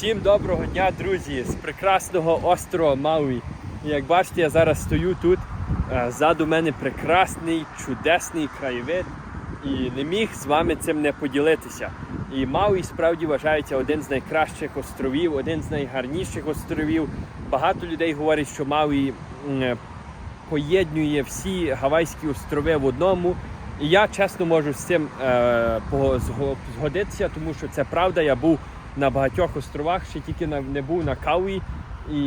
Всім доброго дня, друзі, з прекрасного острова Мауї. Як бачите, я зараз стою тут. е, Ззаду мене прекрасний, чудесний краєвид. І не міг з вами цим не поділитися. І Мауї справді вважається один з найкращих островів, один з найгарніших островів. Багато людей говорять, що Мауї е, поєднує всі Гавайські острови в одному. І я чесно можу з цим е, згодитися, тому що це правда. Я був на багатьох островах, ще тільки не був на Кауї і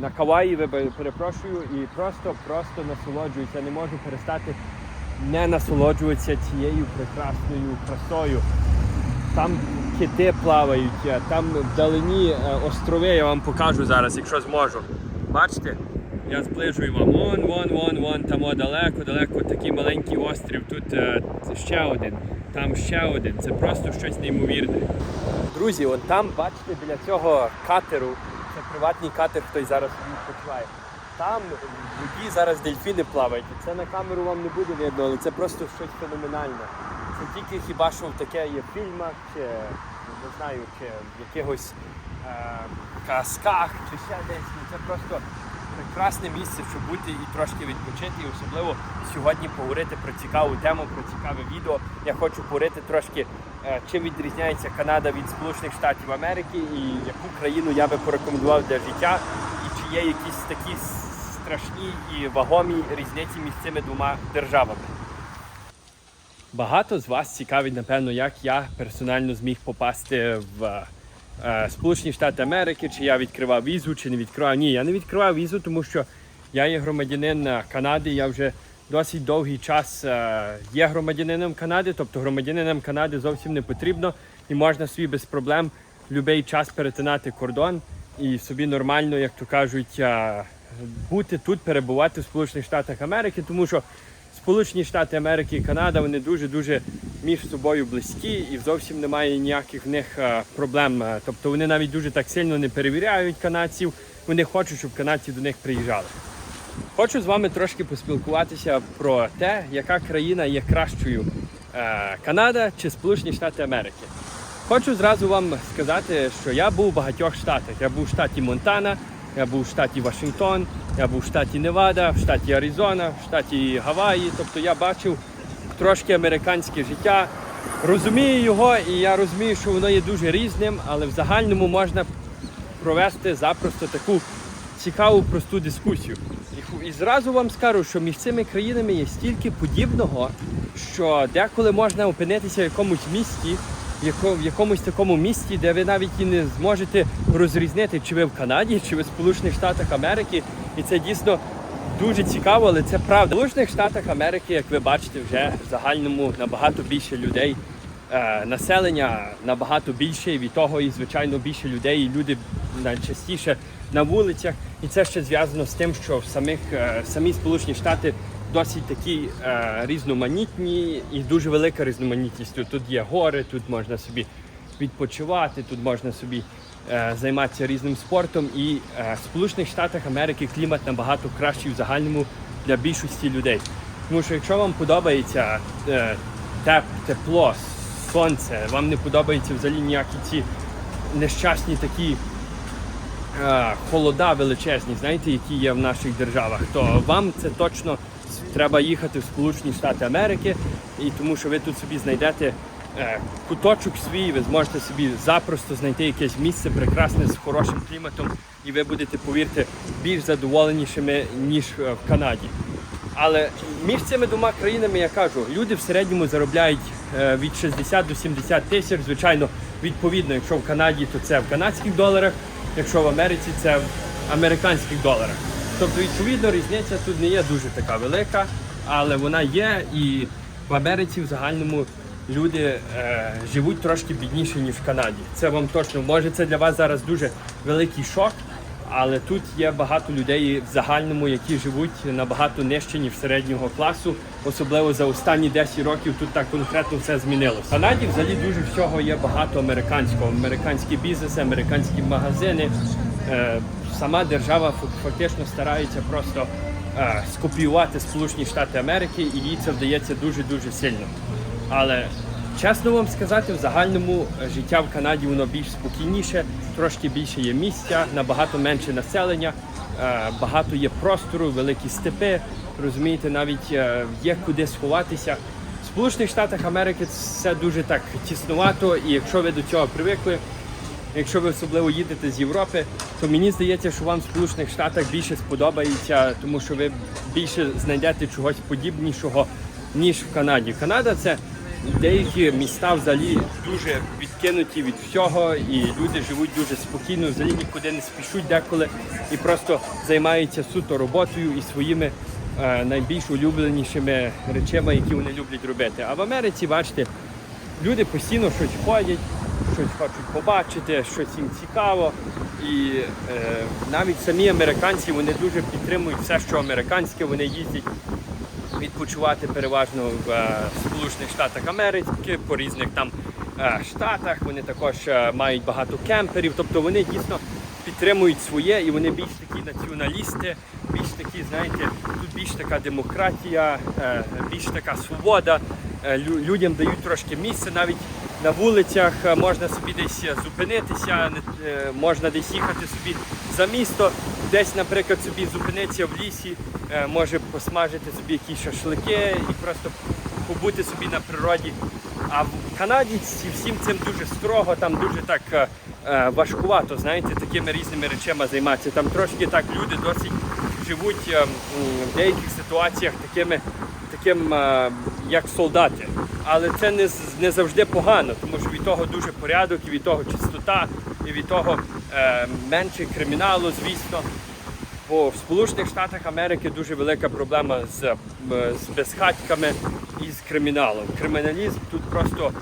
на Каваї, перепрошую, і просто просто насолоджуюся. Не можу перестати не насолоджуватися цією прекрасною красою. Там кити плавають, е, там вдалині е, острови, я вам покажу зараз, якщо зможу. Бачите? Я зближую вам. Вон, вон, вон, вон, там далеко, далеко такий маленький острів. Тут е, ще один, там ще один. Це просто щось неймовірне. Друзі, от там, бачите, біля цього катеру, це приватний катер, хтось зараз відпочиває. Там в воді зараз дельфіни плавають. Це на камеру вам не буде видно, але це просто щось феноменальне. Це тільки хіба що таке є в фільмах, чи не знаю, чи в якихось е, казках, чи ще десь. Ну, Це просто прекрасне місце, щоб бути і трошки відпочити, і особливо сьогодні поговорити про цікаву тему, про цікаве відео. Я хочу поговорити трошки, е, чим відрізняється Канада від Сполучених Штатів Америки і яку країну я би порекомендував для життя, і чи є якісь такі страшні і вагомі різниці між цими двома державами. Багато з вас цікавить, напевно, як я персонально зміг попасти в е, Сполучені Штати Америки, чи я відкривав візу, чи не відкривав. Ні, я не відкривав візу, тому що я є громадянин е, Канади. Я вже досить довгий час е, є громадянином Канади, тобто громадянином Канади зовсім не потрібно і можна собі без проблем будь-який час перетинати кордон і собі нормально, як то кажуть, е, бути тут, перебувати в Сполучених Штатах Америки, тому що Сполучені Штати Америки і Канада вони дуже-дуже між собою близькі і зовсім немає ніяких в них е, проблем. Тобто вони навіть дуже так сильно не перевіряють канадців. Вони хочуть, щоб канадці до них приїжджали. Хочу з вами трошки поспілкуватися про те, яка країна є кращою е, Канада чи Сполучені Штати Америки. Хочу зразу вам сказати, що я був у багатьох штатах. Я був в штаті Монтана, я був в штаті Вашингтон, я був в штаті Невада, в штаті Аризона, в штаті Гаваї. Тобто я бачив трошки американське життя, розумію його, і я розумію, що воно є дуже різним, але в загальному можна провести запросто таку цікаву просту дискусію. І, і зразу вам скажу, що між цими країнами є стільки подібного, що деколи можна опинитися в якомусь місті, в, якомусь такому місті, де ви навіть і не зможете розрізнити, чи ви в Канаді, чи ви в Сполучених Штатах Америки. І це дійсно дуже цікаво, але це правда. В Сполучених Штатах Америки, як ви бачите, вже в загальному набагато більше людей. Е, населення набагато більше, і від того і звичайно більше людей, і люди найчастіше на вулицях. І це ще зв'язано з тим, що в самих е, самі Сполучені Штати досить такі е, різноманітні і дуже велика різноманітність. Тут, є гори, тут можна собі відпочивати, тут можна собі е, займатися різним спортом. І е, в Сполучених Штатах Америки клімат набагато кращий в загальному для більшості людей. Тому що якщо вам подобається е, теп, тепло, сонце, вам не подобаються взагалі ніякі ці нещасні такі е, холода величезні, знаєте, які є в наших державах, то вам це точно треба їхати в Сполучені Штати Америки, і тому що ви тут собі знайдете е, куточок свій, ви зможете собі запросто знайти якесь місце прекрасне з хорошим кліматом, і ви будете, повірте, більш задоволенішими, ніж е, в Канаді. Але між цими двома країнами я кажу, люди в середньому заробляють е, від 60 до 70 тисяч. Звичайно, відповідно, якщо в Канаді, то це в канадських доларах, якщо в Америці, це в американських доларах. Тобто, відповідно, різниця тут не є дуже така велика, але вона є, і в Америці в загальному люди е, живуть трошки бідніше, ніж в Канаді. Це вам точно може це для вас зараз дуже великий шок. Але тут є багато людей в загальному, які живуть набагато нижче, ніж середнього класу. Особливо за останні 10 років тут так конкретно все змінилося. В Канаді взагалі дуже всього є багато американського. Американські бізнеси, американські магазини. Е, сама держава фак- фактично старається просто е, скопіювати Сполучені Штати Америки, і їй це вдається дуже дуже сильно. Але Чесно вам сказати, в загальному е, життя в Канаді воно більш спокійніше, трошки більше є місця, набагато менше населення, е, багато є простору, великі степи. Розумієте, навіть е, є куди сховатися. В Сполучених Штатах Америки це дуже так тіснувато, і якщо ви до цього привикли, якщо ви особливо їдете з Європи, то мені здається, що вам в Сполучених Штатах більше сподобається, тому що ви більше знайдете чогось подібнішого, ніж в Канаді. Канада це деякі міста взагалі дуже відкинуті від всього, і люди живуть дуже спокійно, взагалі нікуди не спішуть деколи і просто займаються суто роботою і своїми е, найбільш улюбленішими речами, які вони люблять робити. А в Америці, бачите, люди постійно щось ходять, щось хочуть побачити, щось їм цікаво. І е, навіть самі американці вони дуже підтримують все, що американське. Вони їздять відпочивати переважно в е, Сполучених Штатах Америки, по різних там е, штатах. Вони також е, мають багато кемперів. Тобто вони дійсно підтримують своє і вони більш такі націоналісти, більш такі, знаєте, тут більш така демократія, е, більш така свобода. Е, лю- Людям дають трошки місце навіть. На вулицях е, можна собі десь е, зупинитися, е, можна десь їхати собі за місто, десь, наприклад, собі зупинитися в лісі, може посмажити собі якісь шашлики і просто побути собі на природі. А в Канаді всім цим дуже строго, там дуже так важкувато, знаєте, такими різними речами займатися. Там трошки так люди досить живуть е, в деяких ситуаціях такими таким як солдати. Але це не, не завжди погано, тому що від того дуже порядок, і від того чистота, і від того е, менше криміналу, звісно. Бо в Сполучених Штатах Америки дуже велика проблема з, з безхатьками і з криміналом. Криміналізм тут просто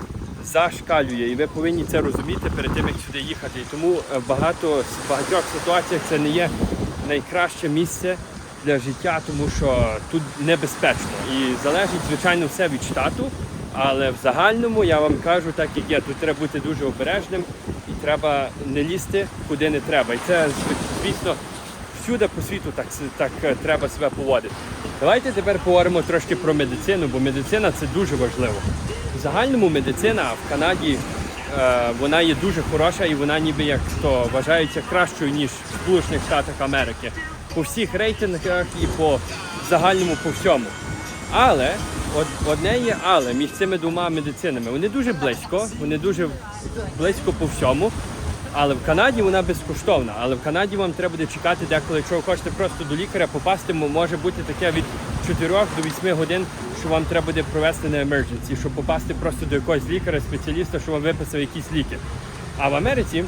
зашкалює, і ви повинні це розуміти перед тим, як сюди їхати. І тому е, багато в багатьох ситуаціях це не є найкраще місце для життя, тому що тут небезпечно. І залежить, звичайно, все від штату. Але в загальному я вам кажу, так як є, тут треба бути дуже обережним і треба не лізти куди не треба. І це звісно всюди по світу так, так е, треба себе поводити. Давайте тепер поговоримо трошки про медицину, бо медицина це дуже важливо. В загальному медицина в Канаді е, вона є дуже хороша і вона ніби як то вважається кращою, ніж в Сполучених Штатах Америки. По всіх рейтингах і по загальному по всьому. Але одне є але між цими двома медицинами. Вони дуже близько, вони дуже близько по всьому. Але в Канаді вона безкоштовна. Але в Канаді вам треба буде чекати деколи, якщо ви хочете просто до лікаря попасти, може бути таке від 4 до 8 годин, що вам треба буде провести на emergency, щоб попасти просто до якогось лікаря, спеціаліста, що вам виписав якісь ліки. А в Америці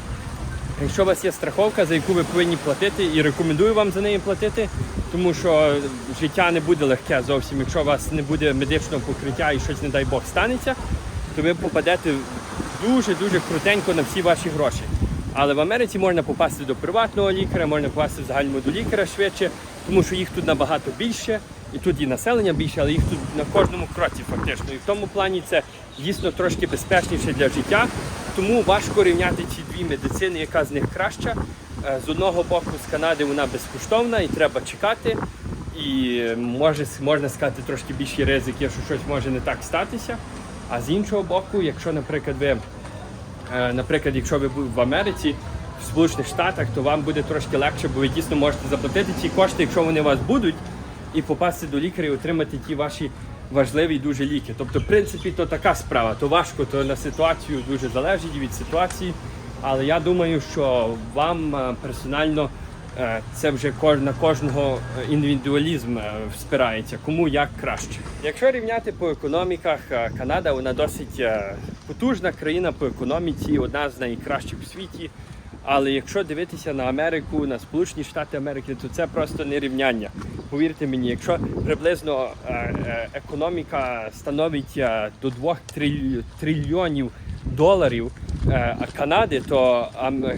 Якщо у вас є страховка, за яку ви повинні платити, і рекомендую вам за неї платити, тому що життя не буде легке зовсім. Якщо у вас не буде медичного покриття і щось, не дай Бог, станеться, то ви попадете дуже-дуже крутенько на всі ваші гроші. Але в Америці можна попасти до приватного лікаря, можна попасти в загальному до лікаря швидше, тому що їх тут набагато більше, і тут і населення більше, але їх тут на кожному кроці фактично. І в тому плані це дійсно трошки безпечніше для життя. Тому важко рівняти ці дві медицини, яка з них краща. Е, З одного боку, з Канади вона безкоштовна і треба чекати. І може, можна сказати, трошки більші ризики, що щось може не так статися. А з іншого боку, якщо, наприклад, ви Е, Наприклад, якщо ви в Америці, в Сполучених Штатах, то вам буде трошки легше, бо ви дійсно можете заплатити ці кошти, якщо вони у вас будуть, і попасти до лікаря і отримати ті ваші важливі дуже ліки. Тобто, в принципі, то така справа, то важко, то на ситуацію дуже залежить від ситуації. Але я думаю, що вам е, персонально е, це вже на кожного е, індивідуалізм спирається, кому як краще. Якщо рівняти по економіках, Канада вона досить потужна країна по економіці, одна з найкращих в світі. Але якщо дивитися на Америку, на Сполучені Штати Америки, то це просто не рівняння. Повірте мені, якщо приблизно е, е, економіка становить е, до 2 трильйонів доларів Канади, то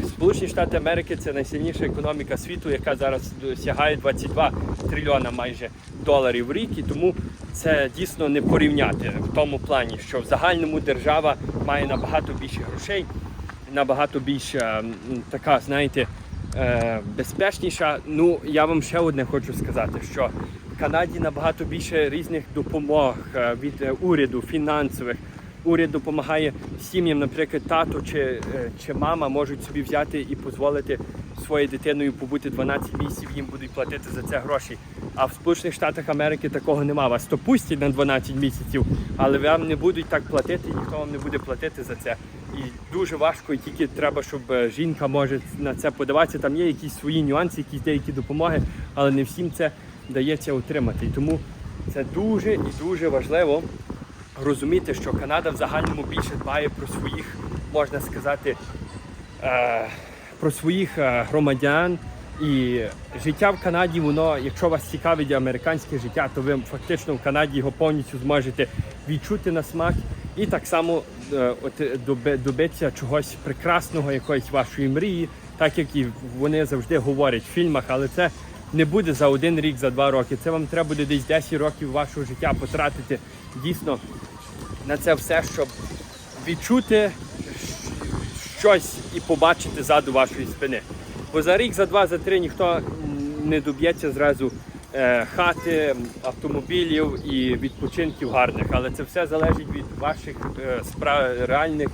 Сполучені Штати Америки це найсильніша економіка світу, яка зараз досягає 22 трильйона майже доларів в рік. І тому це дійсно не порівняти в тому плані, що в загальному держава має набагато більше грошей, набагато більш е, така, знаєте, е, безпечніша. Ну, я вам ще одне хочу сказати, що в Канаді набагато більше різних допомог е, від уряду, фінансових. уряд допомагає сім'ям, наприклад, тато чи, чи мама можуть собі взяти і дозволити своєю дитиною побути 12 місяців, їм будуть платити за це гроші. А в Сполучених Штатах Америки такого нема. Вас то пустять на 12 місяців, але вам не будуть так платити, ніхто вам не буде платити за це. І дуже важко, і тільки треба, щоб е, жінка може на це подаватися. Там є якісь свої нюанси, якісь деякі допомоги, але не всім це дається отримати. І тому це дуже і дуже важливо розуміти, що Канада в загальному більше дбає про своїх, можна сказати, е, про своїх е, громадян. І життя в Канаді, воно, якщо вас цікавить американське життя, то ви фактично в Канаді його повністю зможете відчути на смак і так само е, от, е, доби- добитися чогось прекрасного, якоїсь вашої мрії, так як і вони завжди говорять в фільмах, але це не буде за один рік, за два роки. Це вам треба буде десь 10 років вашого життя потратити дійсно на це все, щоб відчути щось і побачити ззаду вашої спини. Бо за рік, за два, за три ніхто не доб'ється зразу е, хати, автомобілів і відпочинків гарних. Але це все залежить від ваших е, спра- реальних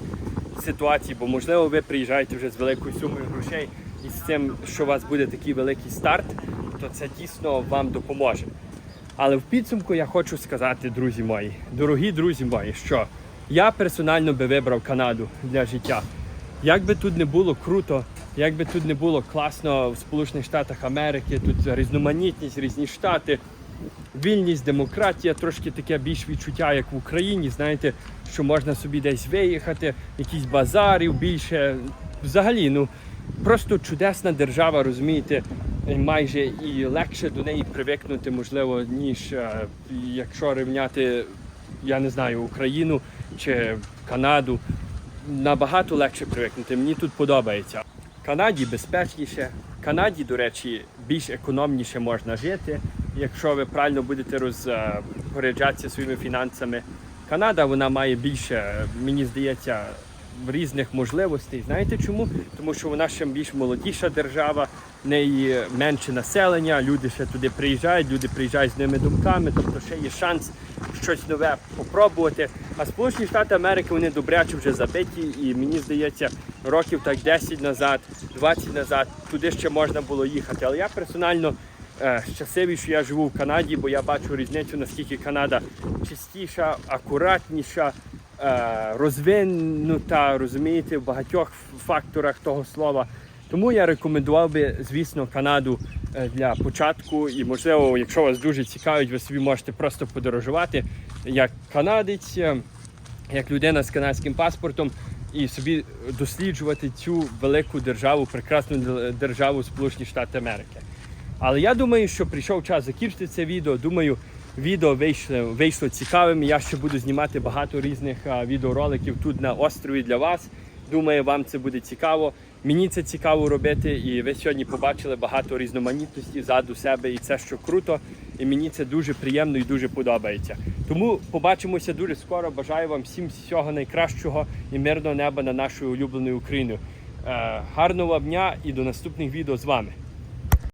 ситуацій. Бо можливо ви приїжджаєте вже з великою сумою грошей і з цим, що у вас буде такий великий старт, то це дійсно вам допоможе. Але в підсумку я хочу сказати, друзі мої, дорогі друзі мої, що я персонально би вибрав Канаду для життя. Як би тут не було круто, як би тут не було класно в Сполучених Штатах Америки, тут різноманітність, різні штати, вільність, демократія, трошки таке більш відчуття, як в Україні. Знаєте, що можна собі десь виїхати, якісь базарів більше. Взагалі, ну просто чудесна держава, розумієте, майже і легше до неї привикнути, можливо, ніж е, якщо рівняти, я не знаю, Україну чи Канаду. Набагато легше привикнути. Мені тут подобається. Канаді безпечніше. В Канаді, до речі, більш економніше можна жити, якщо ви правильно будете розпоряджатися своїми фінансами. Канада вона має більше, мені здається, різних можливостей. Знаєте чому? Тому що вона ще більш молодіша держава, в неї менше населення, люди ще туди приїжджають, люди приїжджають з ними думками, тобто ще є шанс щось нове попробувати. А Сполучені Штати Америки вони добряче вже забиті, і мені здається, років так 10 назад, 20 назад туди ще можна було їхати. Але я персонально е, щасливий, що я живу в Канаді, бо я бачу різницю, наскільки Канада чистіша, акуратніша, розвинута, розумієте, в багатьох факторах того слова. Тому я рекомендував би, звісно, Канаду е, для початку. І, можливо, якщо вас дуже цікавить, ви собі можете просто подорожувати як канадець, е, як людина з канадським паспортом, і собі досліджувати цю велику державу, прекрасну державу Сполучені Штати Америки. Але я думаю, що прийшов час закінчити це відео. Думаю, відео вийшло, вийшло цікавим. Я ще буду знімати багато різних відеороликів тут на острові для вас. Думаю, вам це буде цікаво. Мені це цікаво робити, і ви сьогодні побачили багато різноманітності ззаду себе, і це що круто. І мені це дуже приємно і дуже подобається. Тому побачимося дуже скоро. Бажаю вам всім всього найкращого і мирного неба на нашу улюблену Україну. Е, гарного дня і до наступних відео з вами.